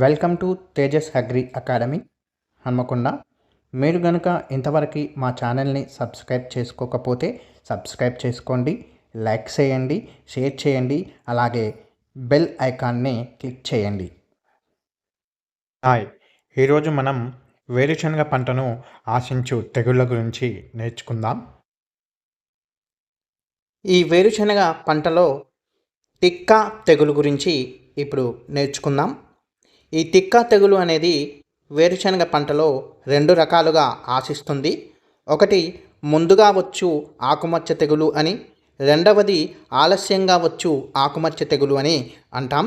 Welcome to Tejas agri academy Hanamkonda. మీరు కనుక ఇంతవరకు మా ఛానల్ని సబ్స్క్రైబ్ చేసుకోకపోతే సబ్స్క్రైబ్ చేసుకోండి లైక్ చేయండి షేర్ చేయండి అలాగే బెల్ ఐకాన్ని క్లిక్ చేయండి. హాయ్ ఈరోజు మనం వేరుశనగ పంటను ఆశించు తెగుళ్ళ గురించి నేర్చుకుందాం. ఈ వేరుశనగ పంటలో టిక్కా తెగులు గురించి ఇప్పుడు నేర్చుకుందాం. ఈ తిక్క తెగులు అనేది వేరుశనగ పంటలో రెండు రకాలుగా ఆశిస్తుంది. ఒకటి ముందుగా వచ్చు ఆకుమచ్చ తెగులు అని రెండవది ఆలస్యంగా వచ్చు ఆకుమచ్చ తెగులు అని అంటాం.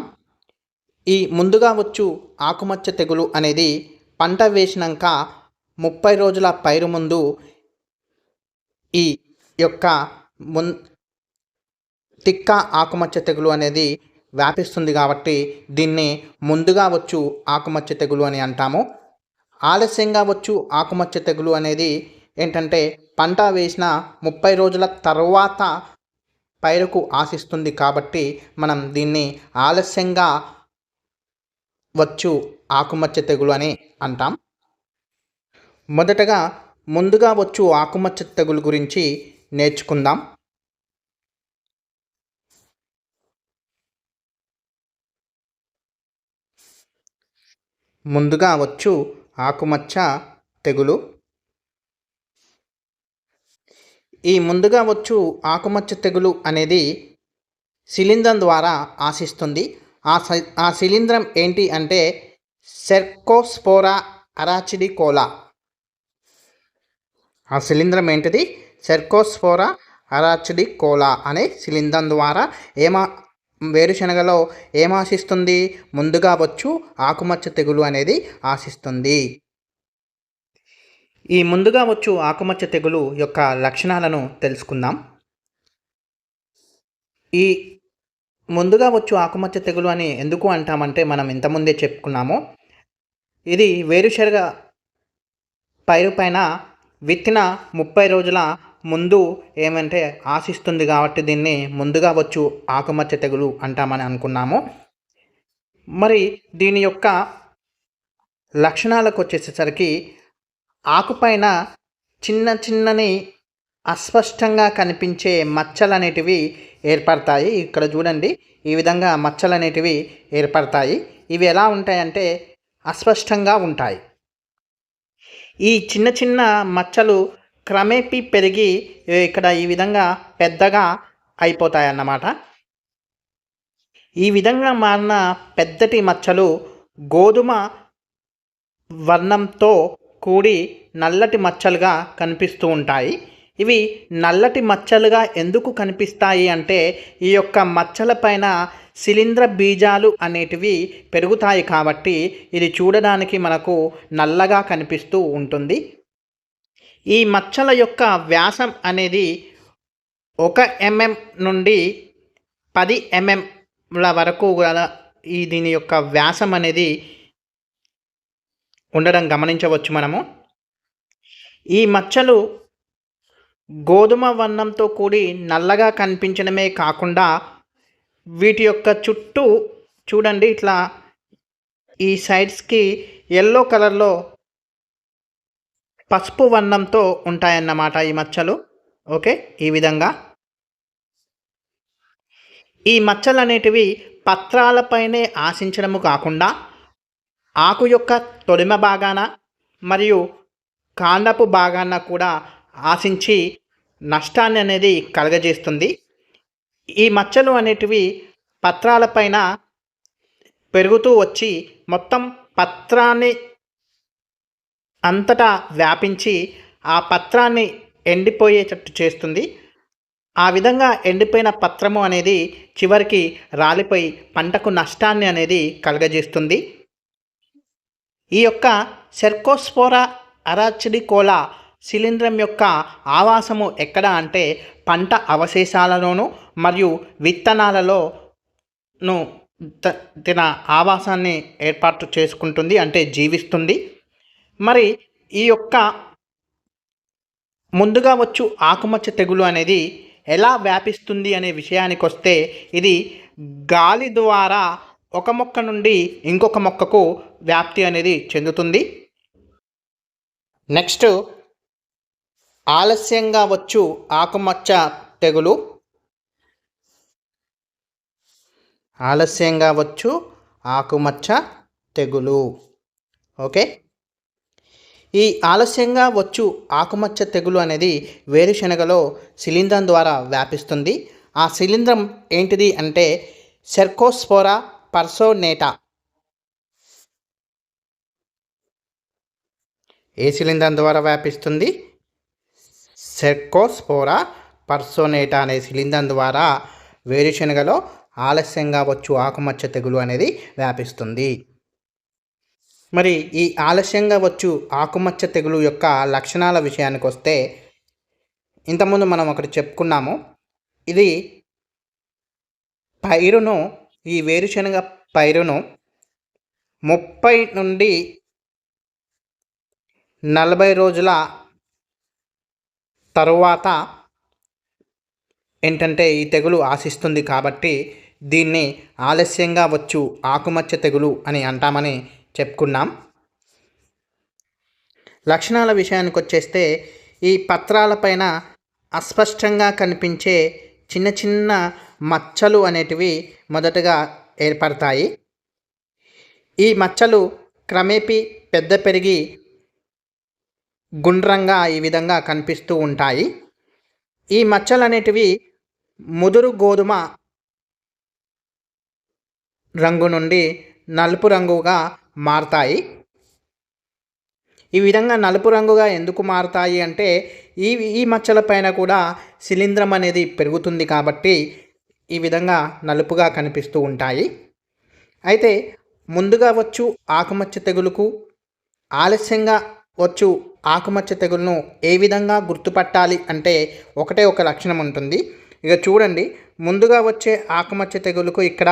ఈ ముందుగా వచ్చు ఆకుమచ్చ తెగులు అనేది పంట వేసినాక ముప్పై రోజుల పైరు ముందు ఈ యొక్క మున్ తిక్క ఆకుమచ్చ తెగులు అనేది వ్యాపిస్తుంది కాబట్టి దీన్ని ముందుగా వచ్చు ఆకుమచ్చ తెగులు అని అంటాము. ఆలస్యంగా వచ్చు ఆకుమచ్చ తెగులు అనేది ఏంటంటే పంట వేసిన ముప్పై రోజుల తర్వాత పైరుకు ఆశిస్తుంది కాబట్టి మనం దీన్ని ఆలస్యంగా వచ్చు ఆకుమచ్చ తెగులు అని అంటాం. మొదటగా ముందుగా వచ్చు ఆకుమచ్చ తెగులు గురించి నేర్చుకుందాం. ముందుగా వచ్చు ఆకుమచ్చ తెగులు. ఈ ముందుగా వచ్చు ఆకుమచ్చ తెగులు అనేది శిలీంధ్రం ద్వారా ఆశిస్తుంది. ఆ ఆ శిలీంధ్రం ఏంటి అంటే సెర్కోస్పోరా అరాచిడికోలా. ఆ శిలీంధ్రం ఏంటిది? సెర్కోస్పోరా అరాచిడికోలా అనే శిలీంధ్రం ద్వారా ఏమా వేరుశనగలో ఏం ఆశిస్తుంది? ముందుగా వచ్చు ఆకుమచ్చ తెగులు అనేది ఆశిస్తుంది. ఈ ముందుగా వచ్చు ఆకుమచ్చ తెగులు యొక్క లక్షణాలను తెలుసుకుందాం. ఈ ముందుగా వచ్చు ఆకుమచ్చ తెగులు అని ఎందుకు అంటామంటే మనం ఇంతకుముందే చెప్పుకున్నాము. ఇది వేరుశనగ పైరు పైన విత్తిన ముప్పై రోజుల ముందు ఏమంటే ఆశిస్తుంది కాబట్టి దీన్ని ముందుగా వచ్చు ఆకుమచ్చ తెగులు అంటామని అనుకున్నాము. మరి దీని యొక్క లక్షణాలకు వచ్చేసేసరికి ఆకుపైన చిన్న చిన్నని అస్పష్టంగా కనిపించే మచ్చలు అనేటివి ఏర్పడతాయి. ఇక్కడ చూడండి ఈ విధంగా మచ్చలు అనేటివి ఏర్పడతాయి. ఇవి ఎలా ఉంటాయంటే అస్పష్టంగా ఉంటాయి. ఈ చిన్న చిన్న మచ్చలు క్రమేపీ పెరిగి ఇక్కడ ఈ విధంగా పెద్దగా అయిపోతాయి అన్నమాట ఈ విధంగా మారిన పెద్దటి మచ్చలు గోధుమ వర్ణంతో కూడి నల్లటి మచ్చలుగా కనిపిస్తూ ఉంటాయి. ఇవి నల్లటి మచ్చలుగా ఎందుకు కనిపిస్తాయి అంటే ఈ యొక్క మచ్చల పైన శిలీంద్ర బీజాలు అనేటివి పెరుగుతాయి కాబట్టి ఇది చూడడానికి మనకు నల్లగా కనిపిస్తూ ఉంటుంది. ఈ మచ్చల యొక్క వ్యాసం అనేది ఒక ఎంఎం నుండి పది ఎంఎంల వరకు గల ఈ దీని యొక్క వ్యాసం అనేది ఉండడం గమనించవచ్చు మనము. ఈ మచ్చలు గోధుమ వర్ణంతో కూడి నల్లగా కనిపించడమే కాకుండా వీటి యొక్క చుట్టూ చూడండి ఇట్లా ఈ సైడ్స్కి ఎల్లో కలర్లో పసుపు వర్ణంతో ఉంటాయన్నమాట ఈ మచ్చలు. ఓకే ఈ విధంగా. ఈ మచ్చలు అనేటివి పత్రాలపైనే ఆశించడము కాకుండా ఆకు యొక్క తొడిమ భాగాన మరియు కాండపు భాగాన కూడా ఆశించి నష్టాన్ని అనేది కలగజేస్తుంది. ఈ మచ్చలు అనేటివి పత్రాలపైన పెరుగుతూ వచ్చి మొత్తం పత్రాన్ని అంతటా వ్యాపించి ఆ పత్రాన్ని ఎండిపోయేటట్టు చేస్తుంది. ఆ విధంగా ఎండిపోయిన పత్రము అనేది చివరికి రాలిపోయి పంటకు నష్టాన్ని అనేది కలగజేస్తుంది. ఈ యొక్క సెర్కోస్పోరా అరాచిడికోలా శిలీంద్రం యొక్క ఆవాసము ఎక్కడ అంటే పంట అవశేషాలలోనూ మరియు విత్తనాలలోను తన ఆవాసాన్ని ఏర్పాటు చేసుకుంటుంది అంటే జీవిస్తుంది. మరి ఈ యొక్క ముందుగా వచ్చు ఆకుమచ్చ తెగులు అనేది ఎలా వ్యాపిస్తుంది అనే విషయానికి వస్తే ఇది గాలి ద్వారా ఒక మొక్క నుండి ఇంకొక మొక్కకు వ్యాప్తి అనేది చెందుతుంది. నెక్స్ట్ ఆలస్యంగా వచ్చు ఆకుమచ్చ తెగులు. ఆలస్యంగా వచ్చు ఆకుమచ్చ తెగులు. ఓకే ఈ ఆలస్యంగా వచ్చు ఆకుమచ్చ తెగులు అనేది వేరుశనగలో శిలీంధ్రం ద్వారా వ్యాపిస్తుంది. ఆ శిలీంధ్రం ఏంటిది అంటే సెర్కోస్పోరా పర్సోనేటా. ఏ శిలీంధ్రం ద్వారా వ్యాపిస్తుంది? సెర్కోస్పోరా పర్సోనేటా అనే శిలీంధ్రం ద్వారా వేరుశనగలో ఆలస్యంగా వచ్చు ఆకుమచ్చ తెగులు అనేది వ్యాపిస్తుంది. మరి ఈ ఆలస్యంగా వచ్చు ఆకుమచ్చ తెగులు యొక్క లక్షణాల విషయానికి వస్తే ఇంతకుముందు మనం ఒకటి చెప్పుకున్నాము. ఇది పైరును ఈ వేరుశనగ పైరును ముప్పై నుండి నలభై రోజుల తరువాత ఏంటంటే ఈ తెగులు ఆశిస్తుంది కాబట్టి దీన్ని ఆలస్యంగా వచ్చు ఆకుమచ్చ తెగులు అని అంటామని చెప్పుకున్నాం. లక్షణాల విషయానికి వచ్చేస్తే ఈ పత్రాలపైన అస్పష్టంగా కనిపించే చిన్న చిన్న మచ్చలు అనేటివి మొదటగా ఏర్పడతాయి. ఈ మచ్చలు క్రమేపీ పెద్ద పెరిగి గుండ్రంగా ఈ విధంగా కనిపిస్తూ ఉంటాయి. ఈ మచ్చలు అనేటివి ముదురు గోధుమ రంగు నుండి నలుపు రంగుగా మారతాయి. ఈ విధంగా నలుపు రంగుగా ఎందుకు మారుతాయి అంటే ఈ ఈ మచ్చల పైన కూడా శిలీంధ్రం అనేది పెరుగుతుంది కాబట్టి ఈ విధంగా నలుపుగా కనిపిస్తూ ఉంటాయి. అయితే ముందుగా వచ్చు ఆకుమచ్చ తెగులుకు ఆలస్యంగా వచ్చు ఆకుమచ్చ తెగులను ఏ విధంగా గుర్తుపట్టాలి అంటే ఒకటే ఒక లక్షణం ఉంటుంది. ఇక చూడండి ముందుగా వచ్చే ఆకుమచ్చ తెగులుకు ఇక్కడ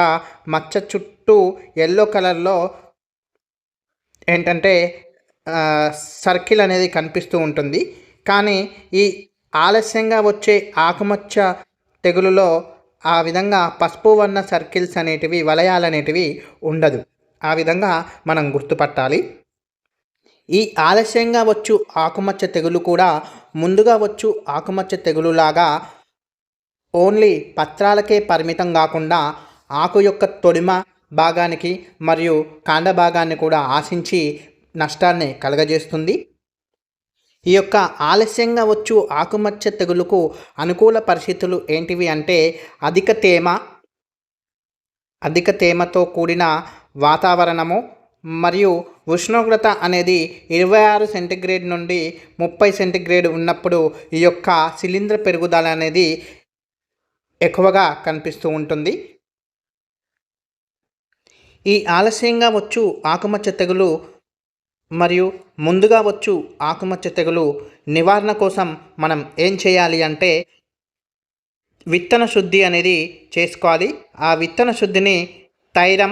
మచ్చ చుట్టూ ఎల్లో కలర్లో ఏంటంటే సర్కిల్ అనేది కనిపిస్తూ ఉంటుంది. కానీ ఈ ఆలస్యంగా వచ్చే ఆకుమచ్చ తెగులులో ఆ విధంగా పసుపు వర్ణ సర్కిల్స్ అనేటివి వలయాలు అనేటివి ఉండదు. ఆ విధంగా మనం గుర్తుపట్టాలి. ఈ ఆలస్యంగా వచ్చు ఆకుమచ్చ తెగులు కూడా ముందుగా వచ్చు ఆకుమచ్చ తెగులులాగా ఓన్లీ పత్రాలకే పరిమితం కాకుండా ఆకు యొక్క తొడిమ భాగానికి మరియు కాండ భాగాన్ని కూడా ఆశించి నష్టాన్ని కలగజేస్తుంది. ఈ యొక్క ఆలస్యంగా వచ్చు ఆకుమచ్చ తెగులుకు అనుకూల పరిస్థితులు ఏంటివి అంటే అధిక తేమ అధిక తేమతో కూడిన వాతావరణము మరియు ఉష్ణోగ్రత అనేది ఇరవై ఆరు సెంటిగ్రేడ్ నుండి ముప్పై సెంటిగ్రేడ్ ఉన్నప్పుడు ఈ యొక్క శిలీంద్ర పెరుగుదల అనేది ఎక్కువగా కనిపిస్తూ ఉంటుంది. ఈ ఆలస్యంగా వచ్చు ఆకుమచ్చ తెగులు మరియు ముందుగా వచ్చు ఆకుమచ్చ తెగులు నివారణ కోసం మనం ఏం చేయాలి అంటే విత్తన శుద్ధి అనేది చేసుకోవాలి. ఆ విత్తన శుద్ధిని తైరం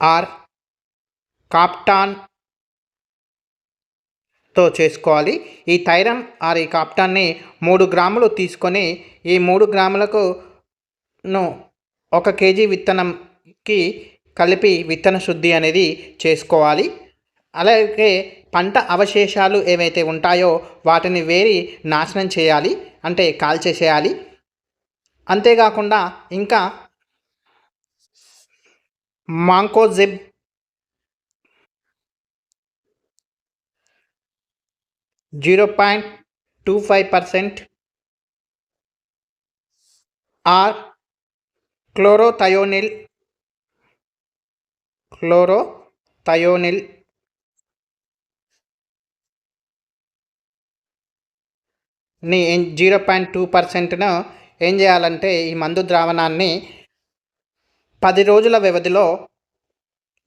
ఆర్ కాప్టాన్తో చేసుకోవాలి. ఈ తైరం ఆర్ ఈ కాప్టాన్ని మూడు గ్రాములు తీసుకొని ఈ మూడు గ్రాములకు ఒక కేజీ విత్తనంకి కలిపి విత్తన శుద్ధి అనేది చేసుకోవాలి. అలాగే పంట అవశేషాలు ఏవైతే ఉంటాయో వాటిని వేరి నాశనం చేయాలి అంటే కాల్చేసేయాలి. అంతేకాకుండా ఇంకా mancozeb zero point two five percent or chlorothalonil క్లోరోథయోనిల్ని zero point two పర్సెంట్ను ఏం చేయాలంటే ఈ మందు ద్రావణాన్ని పది రోజుల వ్యవధిలో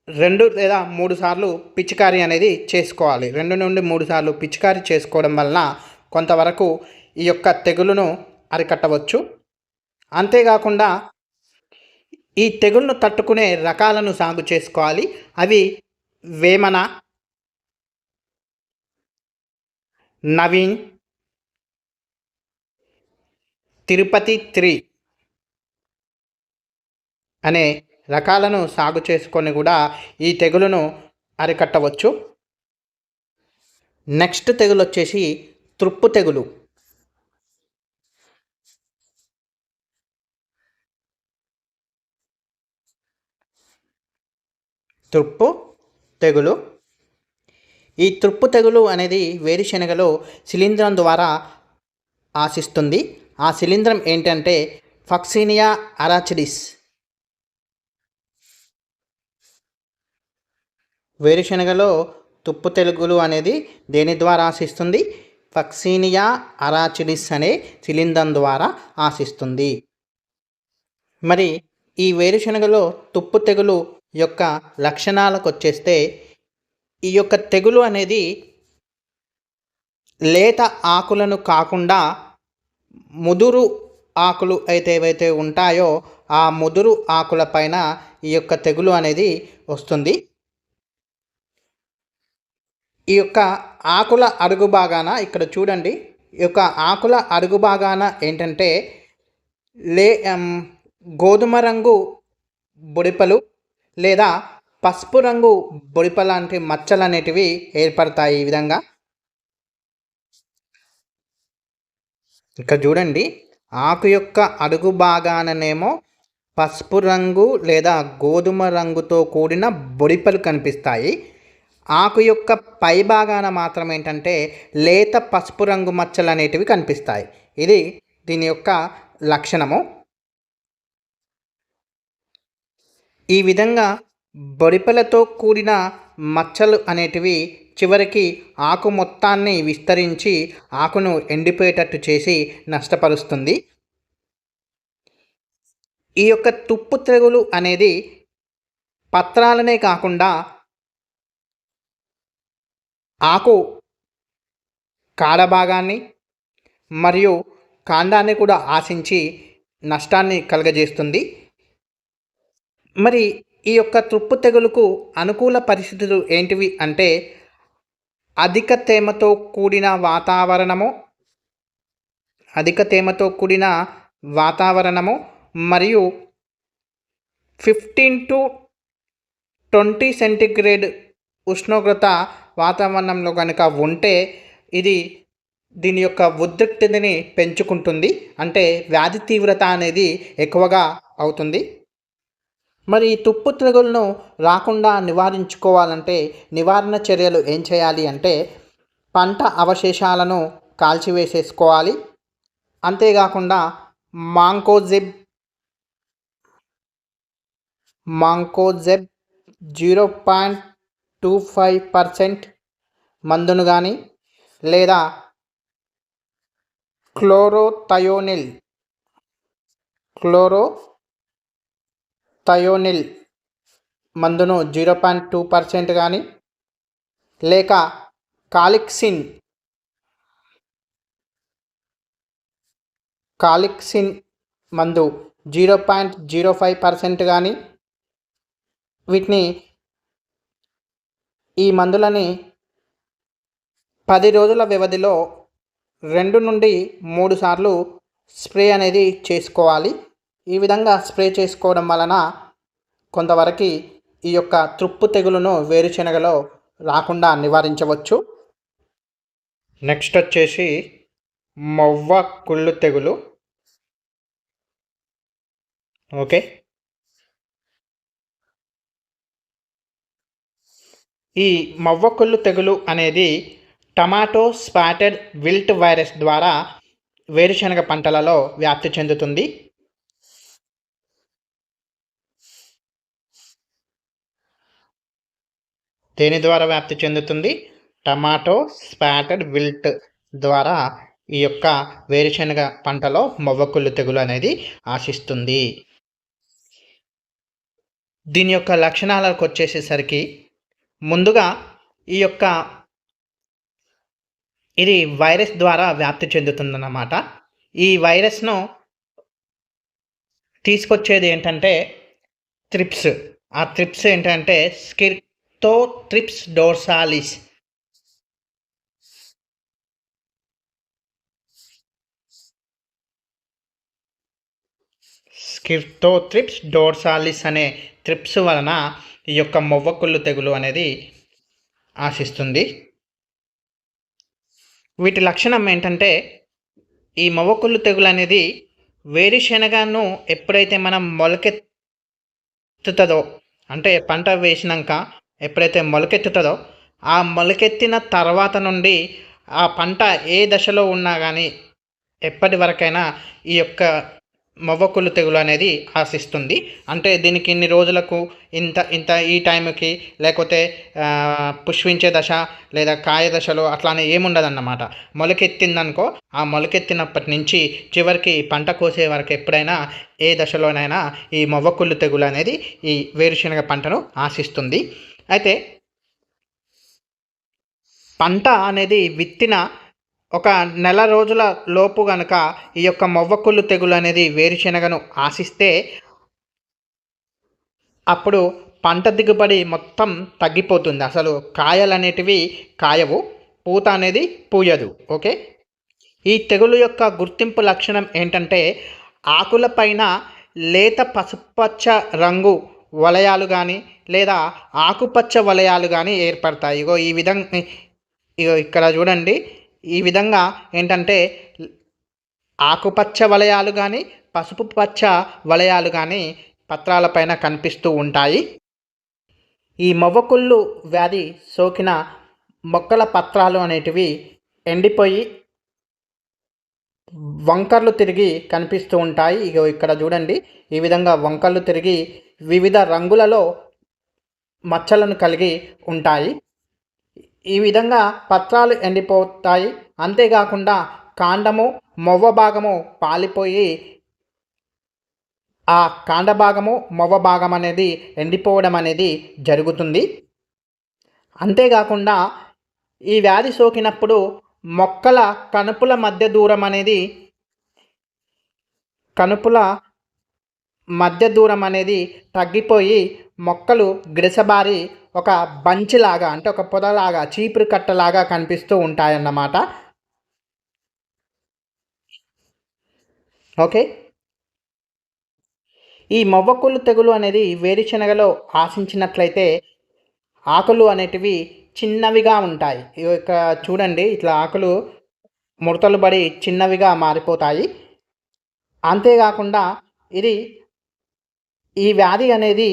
రెండు లేదా మూడు సార్లు పిచికారీ అనేది చేసుకోవాలి. రెండు నుండి మూడు సార్లు పిచికారీ చేసుకోవడం వలన కొంతవరకు ఈ యొక్క తెగులును అరికట్టవచ్చు. అంతేకాకుండా ఈ తెగులను తట్టుకునే రకాలను సాగు చేసుకోవాలి. అవి వేమన నవీన్ తిరుపతి త్రీ అనే రకాలను సాగు చేసుకొని కూడా ఈ తెగులును అరికట్టవచ్చు. నెక్స్ట్ తెగులు వచ్చేసి తృప్పు తెగులు. తృప్పు తెగులు. ఈ తృప్పు తెగులు అనేది వేరుశెనగలో శిలీంధ్రం ద్వారా ఆశిస్తుంది. ఆ శిలీంధ్రం ఏంటంటే ఫక్సీనియా అరాచిడిస్. వేరుశనగలో తుప్పు తెగులు అనేది దేని ద్వారా ఆశిస్తుంది? ఫక్సీనియా అరాచిడిస్ అనే శిలీంధ్రం ద్వారా ఆశిస్తుంది. మరి ఈ వేరుశనగలో తుప్పు తెగులు యొక్క లక్షణాలకు వచ్చేస్తే ఈ యొక్క తెగులు అనేది లేత ఆకులను కాకుండా ముదురు ఆకులు అయితే ఏవైతే ఉంటాయో ఆ ముదురు ఆకుల పైన ఈ యొక్క తెగులు అనేది వస్తుంది. ఈ యొక్క ఆకుల అడుగు భాగాన ఇక్కడ చూడండి. ఈ యొక్క ఆకుల అడుగు భాగాన ఏంటంటే లే గోధుమ రంగు బుడిపలు లేదా పసుపు రంగు బొడిప లాంటి మచ్చలు అనేటివి ఏర్పడతాయి ఈ విధంగా. ఇక్కడ చూడండి ఆకు యొక్క అడుగు భాగాననేమో పసుపు రంగు లేదా గోధుమ రంగుతో కూడిన బొడిపలు కనిపిస్తాయి. ఆకు యొక్క పై భాగాన మాత్రం ఏంటంటే లేత పసుపు రంగు మచ్చలు అనేటివి కనిపిస్తాయి. ఇది దీని యొక్క లక్షణము. ఈ విధంగా బొరిపెలతో కూడిన మచ్చలు అనేటివి చివరికి ఆకు మొత్తాన్ని విస్తరించి ఆకును ఎండిపోయేటట్టు చేసి నష్టపరుస్తుంది. ఈ యొక్క తుప్పు తెగులు అనేది పత్రాలనే కాకుండా ఆకు కాడ భాగాన్ని మరియు కాండాన్ని కూడా ఆశించి నష్టాన్ని కలగజేస్తుంది. మరి ఈ యొక్క తుప్పు తెగులుకు అనుకూల పరిస్థితులు ఏంటివి అంటే అధిక తేమతో కూడిన వాతావరణము అధిక తేమతో కూడిన వాతావరణము మరియు ఫిఫ్టీన్ టు ట్వంటీ సెంటిగ్రేడ్ ఉష్ణోగ్రత వాతావరణంలో కనుక ఉంటే ఇది దీని యొక్క ఉద్రిక్తతని పెంచుకుంటుంది. అంటే వ్యాధి తీవ్రత అనేది ఎక్కువగా అవుతుంది. మరి తుప్పు తెగులను రాకుండా నివారించుకోవాలంటే నివారణ చర్యలు ఏం చేయాలి అంటే పంట అవశేషాలను కాల్చివేసేసుకోవాలి. అంతేకాకుండా mancozeb mancozeb zero point two five percent మందును కానీ లేదా క్లోరోథయోనిల్ క్లోరో థయోనిల్ మందును జీరో పాయింట్ టూ పర్సెంట్ కానీ లేక కాలిక్సిన్ కాలిక్సిన్ మందు zero point zero five percent కానీ వీటిని ఈ మందులని పది రోజుల వ్యవధిలో రెండు నుండి మూడు సార్లు స్ప్రే అనేది చేసుకోవాలి. ఈ విధంగా స్ప్రే చేసుకోవడం వలన కొంతవరకు ఈ యొక్క తృప్పు తెగులును వేరుశెనగలో రాకుండా నివారించవచ్చు. నెక్స్ట్ వచ్చేసి మొవ్వ కుళ్ళు తెగులు. ఓకే. ఈ మవ్వకొల్లు తెగులు అనేది టమాటో స్పాటెడ్ విల్ట్ వైరస్ ద్వారా వేరుశనగ పంటలలో వ్యాప్తి చెందుతుంది. దేని ద్వారా వ్యాప్తి చెందుతుంది? టమాటో స్పాటెడ్ విల్ట్ ద్వారా ఈ యొక్క వేరుశనగ పంటలో మొవ్వకుళ్ళు తెగులు అనేది ఆశిస్తుంది. దీని యొక్క లక్షణాలకు వచ్చేసేసరికి ముందుగా ఈ యొక్క ఇది వైరస్ ద్వారా వ్యాప్తి చెందుతుందన్నమాట. ఈ వైరస్ను తీసుకొచ్చేది ఏంటంటే త్రిప్స్. ఆ త్రిప్స్ ఏంటంటే స్కిర్ తో ట్రిప్స్ డోర్సాలిస్ స్కిర్తో త్రిప్స్ డోర్సాలిస్ అనే త్రిప్స్ వలన ఈ యొక్క మొవ్వకుళ్ళు తెగులు అనేది ఆశిస్తుంది. వీటి లక్షణం ఏంటంటే ఈ మొవ్వకుళ్ళు తెగులు అనేది వేరుశెనగను ఎప్పుడైతే మనం మొలకెత్తుతుందో అంటే పంట వేసినాక ఎప్పుడైతే మొలకెత్తుతుందో ఆ మొలకెత్తిన తర్వాత నుండి ఆ పంట ఏ దశలో ఉన్నా కానీ ఎప్పటి వరకైనా ఈ యొక్క మొవ్వకుళ్ళు తెగులు అనేది ఆశిస్తుంది. అంటే దీనికి ఇన్ని రోజులకు ఇంత ఇంత ఈ టైంకి లేకపోతే పుష్పించే దశ లేదా కాయ దశలో అట్లానే ఏముండదన్నమాట. మొలకెత్తిందనుకో ఆ మొలకెత్తినప్పటి నుంచి చివరికి పంట కోసే వరకు ఎప్పుడైనా ఏ దశలోనైనా ఈ మొవ్వకుళ్ళు తెగులు అనేది ఈ వేరుశనగ పంటను ఆశిస్తుంది. అయితే పంట అనేది విత్తిన ఒక నెల రోజుల లోపు గనక ఈ యొక్క మొవ్వకుళ్ళు తెగులు అనేది వేరుశనగను ఆశిస్తే అప్పుడు పంట దిగుబడి మొత్తం తగ్గిపోతుంది. అసలు కాయలు అనేటివి కాయవు పూత అనేది పూయదు. ఓకే? ఈ తెగులు యొక్క గుర్తింపు లక్షణం ఏంటంటే ఆకులపైన లేత పసుపచ్చ రంగు వలయాలు కానీ లేదా ఆకుపచ్చ వలయాలు కానీ ఏర్పడతాయి. ఇగో ఈ విధంగా ఇగో ఇక్కడ చూడండి. ఈ విధంగా ఏంటంటే ఆకుపచ్చ వలయాలు కానీ పసుపు పచ్చ వలయాలు కానీ పత్రాలపైన కనిపిస్తూ ఉంటాయి. ఈ మొవ్వకుళ్ళు వ్యాధి సోకిన మొక్కల పత్రాలు అనేటివి ఎండిపోయి వంకర్లు తిరిగి కనిపిస్తూ ఉంటాయి. ఇక ఇక్కడ చూడండి. ఈ విధంగా వంకర్లు తిరిగి వివిధ రంగులలో మచ్చలను కలిగి ఉంటాయి. ఈ విధంగా పత్రాలు ఎండిపోతాయి. అంతేకాకుండా కాండము మొవ్వ భాగము పాలిపోయి ఆ కాండ భాగము మొవ్వ భాగం అనేది ఎండిపోవడం అనేది జరుగుతుంది. అంతేకాకుండా ఈ వ్యాధి సోకినప్పుడు మొక్కల కనుపుల మధ్య దూరం అనేది కనుపుల మధ్య దూరం అనేది తగ్గిపోయి మొక్కలు గిడసబారి ఒక బంచిలాగా అంటే ఒక పొదలాగా చీపురు కట్టలాగా కనిపిస్తూ ఉంటాయన్నమాట. ఓకే. ఈ మొవ్వకుళ్ళు తెగులు అనేది వేరుశనగలో ఆశించినట్లయితే ఆకులు అనేటివి చిన్నవిగా ఉంటాయి. ఇక చూడండి ఇట్లా ఆకులు ముడతలు పడి చిన్నవిగా మారిపోతాయి. అంతేకాకుండా ఇది ఈ వ్యాధి అనేది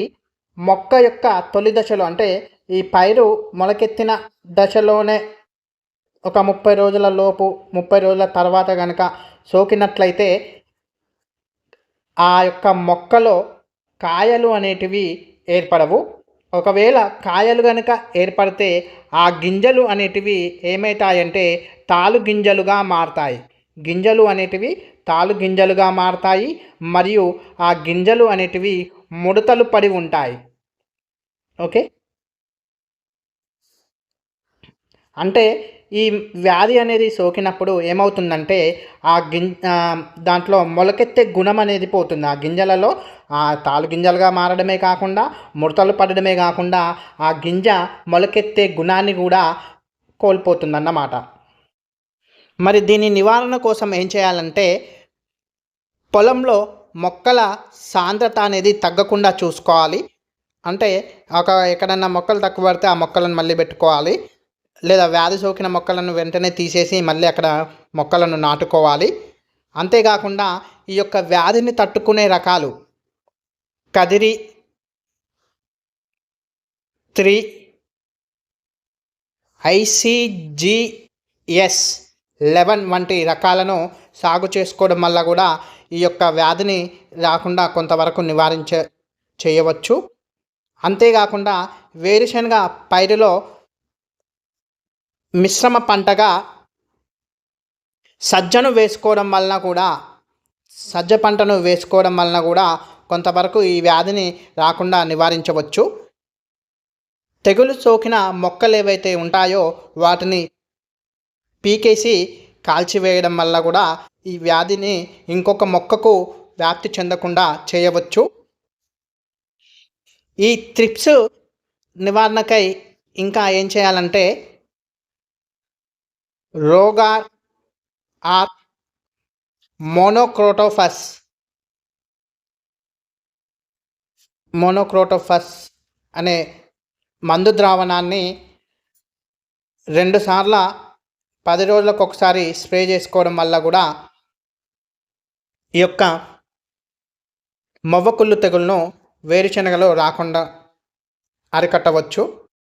మొక్క యొక్క తొలి దశలో అంటే ఈ పైరు మొలకెత్తిన దశలోనే ఒక ముప్పై రోజుల లోపు ముప్పై రోజుల తర్వాత కనుక సోకినట్లయితే ఆ యొక్క మొక్కలో కాయలు అనేటివి ఏర్పడవు. ఒకవేళ కాయలు కనుక ఏర్పడితే ఆ గింజలు అనేటివి ఏమవుతాయంటే తాలు గింజలుగా మారతాయి. గింజలు అనేటివి తాలు గింజలుగా మారతాయి మరియు ఆ గింజలు అనేటివి ముడతలు పడి ఉంటాయి. ఓకే? అంటే ఈ వ్యాధి అనేది సోకినప్పుడు ఏమవుతుందంటే ఆ గిం దాంట్లో మొలకెత్తే గుణం అనేది పోతుంది. ఆ గింజలలో ఆ తాలు గింజలుగా మారడమే కాకుండా ముడతలు పడడమే కాకుండా ఆ గింజ మొలకెత్తే గుణాన్ని కూడా కోల్పోతుందన్నమాట. మరి దీని నివారణ కోసం ఏం చేయాలంటే పొలంలో మొక్కల సాంద్రత అనేది తగ్గకుండా చూసుకోవాలి. అంటే ఒక ఎక్కడన్నా మొక్కలు తక్కువ పడితే ఆ మొక్కలను మళ్ళీ పెట్టుకోవాలి. లేదా వ్యాధి సోకిన మొక్కలను వెంటనే తీసేసి మళ్ళీ అక్కడ మొక్కలను నాటుకోవాలి. అంతేకాకుండా ఈ యొక్క వ్యాధిని తట్టుకునే రకాలు కదిరి త్రీ ఐసీజీఎస్ లెవెన్ వంటి రకాలను సాగు చేసుకోవడం వల్ల కూడా ఈ యొక్క వ్యాధిని రాకుండా కొంతవరకు నివారించ చేయవచ్చు. అంతేకాకుండా వేరుశనగ పైరులో మిశ్రమ పంటగా సజ్జను వేసుకోవడం వలన కూడా సజ్జ పంటను వేసుకోవడం వలన కూడా కొంతవరకు ఈ వ్యాధిని రాకుండా నివారించవచ్చు. తెగులు సోకిన మొక్కలు ఏవైతే ఉంటాయో వాటిని పీకేసి కాల్చివేయడం వల్ల కూడా ఈ వ్యాధిని ఇంకొక మొక్కకు వ్యాప్తి చెందకుండా చేయవచ్చు. ఈ త్రిప్స్ నివారణకై ఇంకా ఏం చేయాలంటే రోగా ఆర్ మోనోక్రోటోఫస్ మోనోక్రోటోఫస్ అనే మందు ద్రావణాన్ని రెండుసార్ల పది రోజులకు ఒకసారి స్ప్రే చేసుకోవడం వల్ల కూడా ఈ యొక్క మొవ్వకుళ్ళు తెగులను వేరుశనగలో రాకుండా అరికట్టవచ్చు.